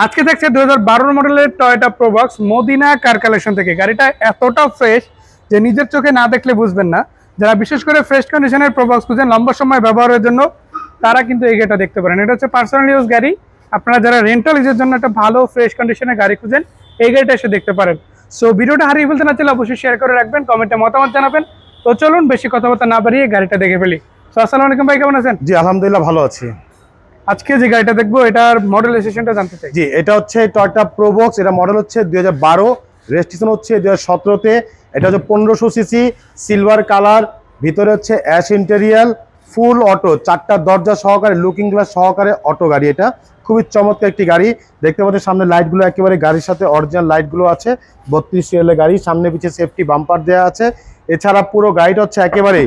আজকে দেখছে দু হাজার মডেলের Toyota Probox Madina car collection থেকে। গাড়িটা এতটা ফ্রেশ যে নিজের চোখে না দেখলে বুঝবেন না। যারা বিশেষ করে ফ্রেশ কন্ডিশনের প্রোবক্স খুঁজেন, লম্বা সময় ব্যবহারের জন্য, তারা কিন্তু এই গাড়িটা দেখতে পারেন। এটা হচ্ছে পার্সোনাল ইউজ গাড়ি। আপনারা যারা রেন্টাল ইউজের জন্য একটা ভালো ফ্রেশ কন্ডিশনের গাড়ি খুঁজেন, এই গাড়িটা এসে দেখতে পারেন। সো ভিডিওটা হারিয়ে ফেলতে না চাইলে অবশ্যই শেয়ার করে রাখবেন কমেন্টে মতামত জানাবেন। তো চলুন, বেশি কথাবার্তা না বাড়িয়ে গাড়িটা দেখে ফেলি। সো আসসালামু আলাইকুম ভাই, কেমন আছেন? জি, আলহামদুলিল্লাহ ভালো আছি। আজকে যে গাড়িটা দেখব, এটার মডেল স্টেশনটা জানতে চাই। জি, এটা হচ্ছে টয়টা প্রোবক্স এটা মডেল হচ্ছে দুই হাজার বারো রেজিস্ট্রেশন হচ্ছে দুই হাজার সতেরোতে, এটা হচ্ছে পনেরোশো সিসি সিলভার কালার ভিতরে হচ্ছে অ্যাশ ইন্টেরিয়াল ফুল অটো চারটা দরজা সহকারে লুকিং গ্লাস সহকারে অটো গাড়ি এটা। খুবই চমৎকার একটি গাড়ি। দেখতে পাচ্ছেন সামনে লাইটগুলো একেবারে গাড়ির সাথে অরিজিনাল লাইটগুলো আছে, বত্রিশ সিএলের গাড়ি, সামনে পিছিয়ে সেফটি বাম্পার দেওয়া আছে। এছাড়া পুরো গাড়িটা হচ্ছে একেবারে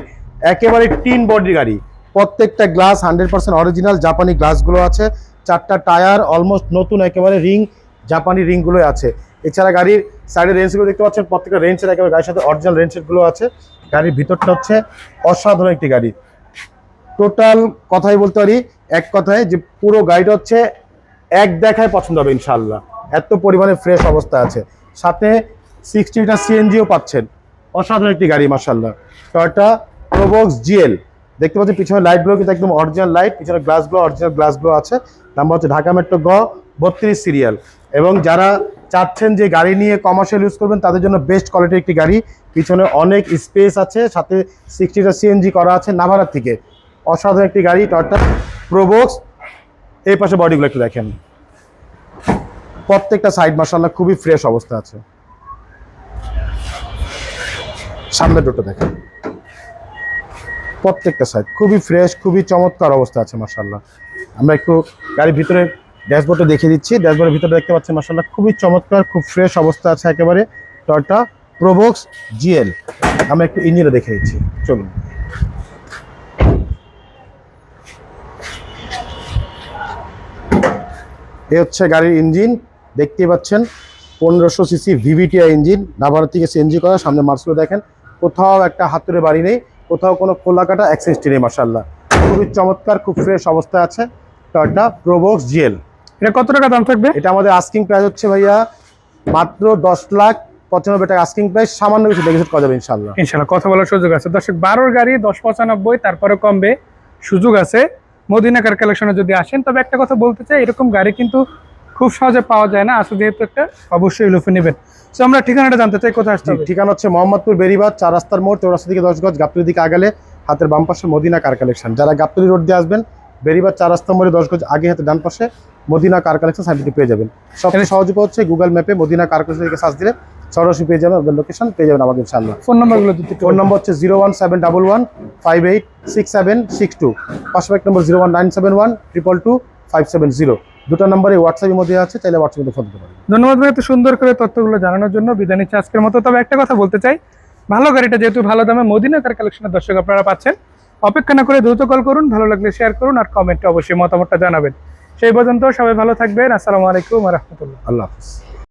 একেবারে টিন বডি গাড়ি। প্রত্যেকটা গ্লাস হান্ড্রেড পার্সেন্ট অরিজিনাল জাপানি গ্লাসগুলো আছে। চারটা টায়ার অলমোস্ট নতুন একেবারে রিং, জাপানি রিংগুলো আছে। এছাড়া গাড়ির সাইডের রেঞ্জগুলো দেখতে পাচ্ছেন, প্রত্যেকটা রেঞ্জের একেবারে গাড়ির সাথে অরিজিনাল রেঞ্জেরগুলো আছে। গাড়ির ভিতরটা হচ্ছে অসাধারণ একটি গাড়ি। টোটাল কথাই বলতে পারি, এক কথায় যে পুরো গাড়িটা হচ্ছে এক দেখায় পছন্দ হবে ইনশাল্লাহ এত পরিমাণে ফ্রেশ অবস্থা আছে। সাথে সিক্সটিটা সিএনজিও পাচ্ছেন। অসাধারণ একটি গাড়ি মার্শাল্লাহ টয়টা প্রোবক্স জিএল দেখতে পাচ্ছি পিছনে লাইটগুলো কিন্তু একদম অরিজিনাল লাইট পিছনে গ্লাসগুলো অরিজিনাল গ্লাসগুলো আছে। নাম্বার হচ্ছে ঢাকা মেট্রো গ, বত্রিশ সিরিয়াল এবং যারা চাচ্ছেন যে গাড়ি নিয়ে কমার্শিয়াল ইউজ করবেন, তাদের জন্য বেস্ট কোয়ালিটির একটি গাড়ি। পিছনে অনেক স্পেস আছে, সাথে সিক্সটিটা সিএনজি করা আছে নাভারার থেকে। অসাধারণ একটি গাড়ি টয়টা প্রোবক্স এই পাশে বডিগুলো একটু দেখেন। প্রত্যেকটা সাইড মার্শাল্লাহ খুবই ফ্রেশ অবস্থা আছে। সামনের দুটো দেখেন। প্রত্যেকটা সাইড খুবই ফ্রেশ খুবই চমৎকার অবস্থা আছে মার্শাল্লাহ আমরা একটু গাড়ির ভিতরে ড্যাশবোর্ডটা দেখিয়ে দিচ্ছি। ড্যাশবোর্ডের ভিতরে দেখতে পাচ্ছেন মার্শাল্লাহ খুবই চমৎকার, খুব ফ্রেশ অবস্থা আছে একেবারে টয়টা প্রোবক্স জিএল আমরা একটু ইঞ্জিনটা দেখে দিচ্ছি চলুন। এ হচ্ছে গাড়ির ইঞ্জিন দেখতেই পাচ্ছেন, পনেরোশো সিসি ভিভিটিআই ইঞ্জিন নাভার থেকে সিএনজি করা, সামনে মার্সগুলো দেখেন। কোথাও একটা হাতুড়ে বাড়ি নেই। কোথাও কোনো খোলা কাটা অ্যাক্সেসটি নেই মার্শাল্লাহ খুবই চমৎকার খুব ফ্রেশ অবস্থায় আছে টয়টা প্রোবক্স জিএল এটা কত টাকা দাম থাকবে? এটা আমাদের আস্কিং প্রাইস হচ্ছে ভাইয়া মাত্র দশ লাখ পঁচানব্বই টাকা। আস্কিং প্রাইস সামান্য কিছু নেগোসিয়েট করা যাবে ইনশাল্লাহ ইনশাল্লাহ কথা বলার সুযোগ আছে। দর্শক বারোর গাড়ি দশ পঁচানব্বই তারপরে কমবে। সুযোগ আছে। মদিনা কার কালেকশনে যদি আসেন তবে একটা কথা বলতে চাই এরকম গাড়ি কিন্তু খুব সহজে পাওয়া যায় না। আসলে যেহেতু একটা অবশ্যই লুফে নেবেন। তো আমরা ঠিকানাটা জানতে চাই কোথায় আসতে হবে? ঠিকানা হচ্ছে মোহাম্মদপুর বেরিবাদ চার রাস্তার মোড় চৌরাস্তা থেকে দশ গজ গাবতলির দিকে আগালে হাতের বাম পাশে মদিনা কার কালেকশন। যারা গাবতলি রোড দিয়ে আসবেন বেরিবাদ চার রাস্তা মোড়ে দশ গজ আগে হাতে ডান পাশে মদিনা কার কালেকশন সাইডটি পেয়ে যাবেন। সবচেয়ে সহজ উপায় হচ্ছে গুগল ম্যাপে মদিনা কার কালেকশন থেকে সার্চ দিলে সরাসরি পেয়ে যাবেন ওদের লোকেশন পেয়ে যাবেন আমাদের ইনশাল্লাহ ফোন নম্বরগুলো ফোন নম্বর হচ্ছে zero one seven double one five eight six seven six two. পাশাপাশি number zero one nine seven one triple two five seven zero. দুটো নম্বরে হোয়াটসঅ্যাপের মধ্যে আছে চাইলে হোয়াটসঅ্যাপে ফোন করতে পারেন। ধন্যবাদ ভাই এত সুন্দর করে তথ্যগুলো জানানোর জন্য। বিদায় নিচ্ছে আজকের মতো। তবে একটা কথা বলতে চাই ভালো গাড়িটা যেহেতু ভালো দামে মদিনা কার কালেকশনের দর্শক আপনারা পাচ্ছেন অপেক্ষা না করে দ্রুত কল করুন ভালো লাগলে শেয়ার করুন আর কমেন্টে অবশ্যই মতামতটা জানাবেন। সেই পর্যন্ত সবাই ভালো থাকবেন। আসসালামু আলাইকুম রহমতুল্লাহ। আল্লাহ হাফিজ।